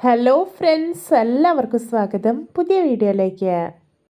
Hello friends എല്ലാവർക്കും സ്വാഗതം. പുതിയ വീഡിയോയിലേക്ക്.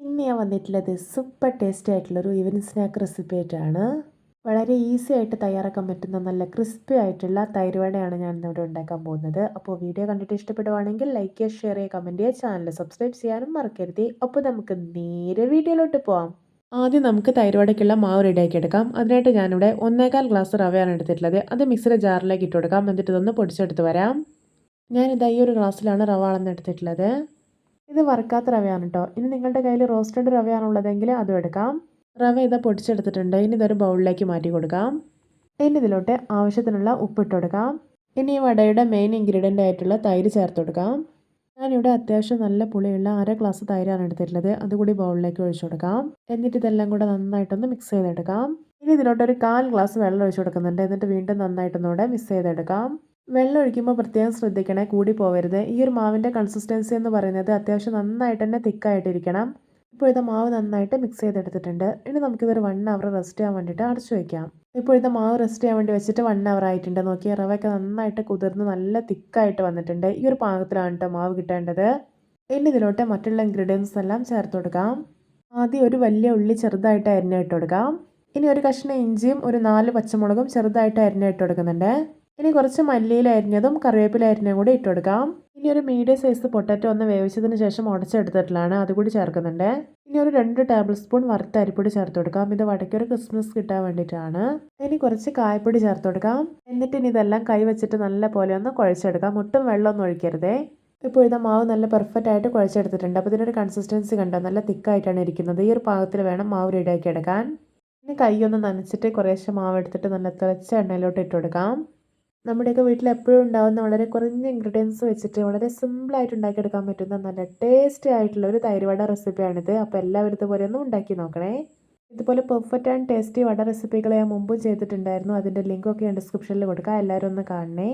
ഇന്ന് ഞാൻ വന്നിട്ടുള്ളത് സൂപ്പർ ടേസ്റ്റി ആയിട്ടുള്ളൊരു ഈവനിങ് സ്നാക്ക് റെസിപ്പി ആയിട്ടാണ്. വളരെ ഈസി ആയിട്ട് തയ്യാറാക്കാൻ പറ്റുന്ന നല്ല ക്രിസ്പി ആയിട്ടുള്ള തൈരുവടയാണ് ഞാൻ ഇന്നിവിടെ ഉണ്ടാക്കാൻ പോകുന്നത്. അപ്പോൾ വീഡിയോ കണ്ടിട്ട് ഇഷ്ടപ്പെടുവാണെങ്കിൽ ലൈക്ക് ചെയ്യുക ഷെയർ ചെയ്യുക കമന്റ് ചെയ്യുക ചാനൽ സബ്സ്ക്രൈബ് ചെയ്യാനും മറക്കരുത്. അപ്പോൾ നമുക്ക് നേരെ വീഡിയോയിലോട്ട് പോവാം. ആദ്യം നമുക്ക് തൈരുവടയ്ക്കുള്ള മാവ് റെഡിയാക്കി എടുക്കാം. അതിനായിട്ട് ഞാനിവിടെ ഒന്നേകാൽ ഗ്ലാസ് റവയാണ് എടുത്തിട്ടുള്ളത്. അത് മിക്സിയുടെ ജാറിലേക്ക് ഇട്ട് കൊടുക്കാം. എന്നിട്ട് ഇതൊന്ന് പൊടിച്ചെടുത്ത് വരാം. ഞാനിത് ഈ ഒരു ഗ്ലാസ്സിലാണ് റവ അളന്നെടുത്തിട്ടുള്ളത് ഇത് വറുക്കാത്ത റവയാണ് കേട്ടോ ഇനി നിങ്ങളുടെ കയ്യിൽ റോസ്റ്റഡ് റവയാണുള്ളതെങ്കിൽ അതും എടുക്കാം. റവ ഇതാ പൊടിച്ചെടുത്തിട്ടുണ്ട്. ഇനി ഇതൊരു ബൗളിലേക്ക് മാറ്റി കൊടുക്കാം. ഇനി ഇതിലോട്ട് ആവശ്യത്തിനുള്ള ഉപ്പിട്ട് കൊടുക്കാം. ഇനി ഈ വടയുടെ മെയിൻ ഇൻഗ്രീഡിയന്റ് ആയിട്ടുള്ള തൈര് ചേർത്ത് കൊടുക്കാം. ഞാനിവിടെ അത്യാവശ്യം നല്ല പുളിയുള്ള അര ഗ്ലാസ് തൈരാണ് എടുത്തിട്ടുള്ളത്. അതുകൂടി ബൗളിലേക്ക് ഒഴിച്ചു കൊടുക്കാം. എന്നിട്ട് ഇതെല്ലാം കൂടെ നന്നായിട്ടൊന്ന് മിക്സ് ചെയ്തെടുക്കാം. ഇനി ഇതിലോട്ട് ഒരു കാൽ ഗ്ലാസ് വെള്ളം ഒഴിച്ചു കൊടുക്കുന്നുണ്ട്. എന്നിട്ട് വീണ്ടും നന്നായിട്ടൊന്നുകൂടെ മിക്സ് ചെയ്തെടുക്കാം. വെള്ളം ഒഴിക്കുമ്പോൾ പ്രത്യേകം ശ്രദ്ധിക്കണേ കൂടി പോവരുത്. ഈ ഒരു മാവിന്റെ കൺസിസ്റ്റൻസി എന്ന് പറയുന്നത് അത്യാവശ്യം നന്നായിട്ട് തന്നെ തിക്കായിട്ടിരിക്കണം. ഇപ്പോൾ ഇത് മാവ് നന്നായിട്ട് മിക്സ് ചെയ്തെടുത്തിട്ടുണ്ട്. ഇനി നമുക്കിതൊരു വൺ അവർ റെസ്റ്റ് ചെയ്യാൻ വേണ്ടിയിട്ട് അടച്ചു വയ്ക്കാം ഇപ്പോൾ ഇത് മാവ് റെസ്റ്റ് ചെയ്യാൻ വേണ്ടി വെച്ചിട്ട് വൺ അവർ ആയിട്ടുണ്ട്. നോക്കി റവയൊക്കെ നന്നായിട്ട് കുതിർന്ന് നല്ല തിക്കായിട്ട് വന്നിട്ടുണ്ട്. ഈ ഒരു പാകത്തിലാണ് കേട്ടോ മാവ് കിട്ടേണ്ടത്. ഇനി ഇതിലോട്ട് മറ്റുള്ള ഇൻഗ്രീഡിയൻസ് എല്ലാം ചേർത്ത് കൊടുക്കാം. ആദ്യം ഒരു വലിയ ഉള്ളി ചെറുതായിട്ട് അരിഞ്ഞിട്ട് കൊടുക്കാം. ഇനി ഒരു കഷ്ണം ഇഞ്ചിയും ഒരു നാല് പച്ചമുളകും ചെറുതായിട്ട് അരിഞ്ഞിട്ട് കൊടുക്കുന്നുണ്ട്. ഇനി കുറച്ച് മല്ലിയിൽ അരിഞ്ഞതും കറിവേപ്പില അരിഞ്ഞതും കൂടി ഇട്ട് കൊടുക്കാം. ഇനി ഒരു മീഡിയം സൈസ് പൊട്ടറ്റോ ഒന്ന് വേവിച്ചതിന് ശേഷം ഉടച്ചെടുത്തിട്ടുള്ളതാണ്. അതുകൂടി ചേർക്കുന്നുണ്ട്. ഇനി ഒരു രണ്ട് ടേബിൾ സ്പൂൺ വറുത്ത അരിപ്പൊടി ചേർത്ത് കൊടുക്കാം. ഇത് വടക്കൊരു ക്രിസ്മസ് കിട്ടാൻ വേണ്ടിയിട്ടാണ്. ഇനി കുറച്ച് കായപ്പൊടി ചേർത്ത് കൊടുക്കാം. എന്നിട്ട് ഇനി ഇതെല്ലാം കൈ വെച്ചിട്ട് നല്ല പോലെ ഒന്ന് കുഴച്ചെടുക്കാം. ഒട്ടും വെള്ളമൊന്നും ഒഴിക്കരുതേ. ഇപ്പോൾ ഇത് മാവ് നല്ല പെർഫെക്റ്റ് ആയിട്ട് കുഴച്ചെടുത്തിട്ടുണ്ട്. അപ്പോൾ ഇതിനൊരു കൺസിസ്റ്റൻസി കണ്ടോ? നല്ല തിക്കായിട്ടാണ് ഇരിക്കുന്നത്. ഈ ഒരു പാകത്തിൽ വേണം മാവ് റെഡിയാക്കി എടുക്കാൻ. ഇനി കൈ ഒന്ന് നനച്ചിട്ട് കുറേശ്ശെ മാവ് എടുത്തിട്ട് നല്ല തിളച്ച എണ്ണയിലോട്ട് ഇട്ട് കൊടുക്കാം. നമ്മുടെയൊക്കെ വീട്ടിൽ എപ്പോഴും ഉണ്ടാകുന്ന വളരെ കുറഞ്ഞ ഇൻഗ്രീഡിയൻസ് വെച്ചിട്ട് വളരെ സിമ്പിളായിട്ട് ഉണ്ടാക്കിയെടുക്കാൻ പറ്റുന്ന നല്ല ടേസ്റ്റി ആയിട്ടുള്ള ഒരു തൈരുവട റെസിപ്പിയാണിത് അപ്പോൾ എല്ലാവരും ഇതുപോലെ ഒന്ന് ഉണ്ടാക്കി നോക്കണേ. ഇതുപോലെ പെർഫെക്റ്റ് ആൻഡ് ടേസ്റ്റി വട റെസിപ്പികൾ ഞാൻ മുമ്പും ചെയ്തിട്ടുണ്ടായിരുന്നു. അതിന്റെ ലിങ്കൊക്കെ ഞാൻ ഡിസ്ക്രിപ്ഷനിൽ കൊടുക്കാം. എല്ലാവരും ഒന്ന് കാണണേ.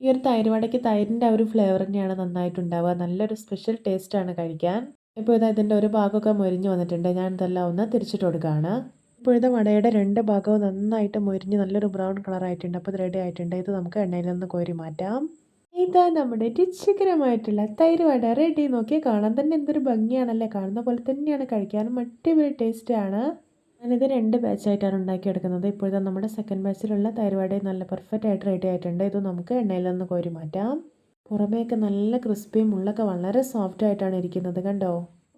ഈ ഒരു വടയ്ക്ക് തൈരിന്റെ ആ ഒരു ഫ്ലേവർ തന്നെയാണ് നന്നായിട്ടുണ്ടാവുക. നല്ലൊരു സ്പെഷ്യൽ ടേസ്റ്റാണ് കഴിക്കാൻ. ഇപ്പോൾ ഇതാ ഇതിന്റെ ഒരു ഭാഗമൊക്കെ മൊരിഞ്ഞ് വന്നിട്ടുണ്ട്. ഞാൻ ഇതെല്ലാം ഒന്ന് തിരിച്ചിട്ട് കൊടുക്കുകയാണ് ഇപ്പോഴത്തെ വടയുടെ രണ്ട് ഭാഗവും നന്നായിട്ട് മൊരിഞ്ഞ് നല്ലൊരു ബ്രൗൺ കളറായിട്ടുണ്ട്. അപ്പോൾ റെഡി ആയിട്ടുണ്ട്. ഇത് നമുക്ക് എണ്ണയിൽ നിന്ന് കോരി മാറ്റാം. ഇതാ നമ്മുടെ രുചികരമായിട്ടുള്ള തൈര് വട. റെഡി നോക്കി കാണാൻ തന്നെ എന്തൊരു ഭംഗിയാണല്ലേ? കാണുന്ന പോലെ തന്നെയാണ്. കഴിക്കാനും അടിപൊളി ടേസ്റ്റാണ് ഞാനിത് രണ്ട് ബാച്ചായിട്ടാണ് ഉണ്ടാക്കിയെടുക്കുന്നത്. ഇപ്പോഴത്തെ നമ്മുടെ സെക്കൻഡ് ബാച്ചിലുള്ള തൈര് തൈരുവട നല്ല പെർഫെക്റ്റ് ആയിട്ട് റെഡി ആയിട്ടുണ്ട്. ഇത് നമുക്ക് എണ്ണയിൽ നിന്ന് കോരി മാറ്റാം. പുറമേക്ക് നല്ല ക്രിസ്പിയും ഉള്ളൊക്കെ വളരെ സോഫ്റ്റ് ആയിട്ടാണ് ഇരിക്കുന്നത്. കണ്ടോ?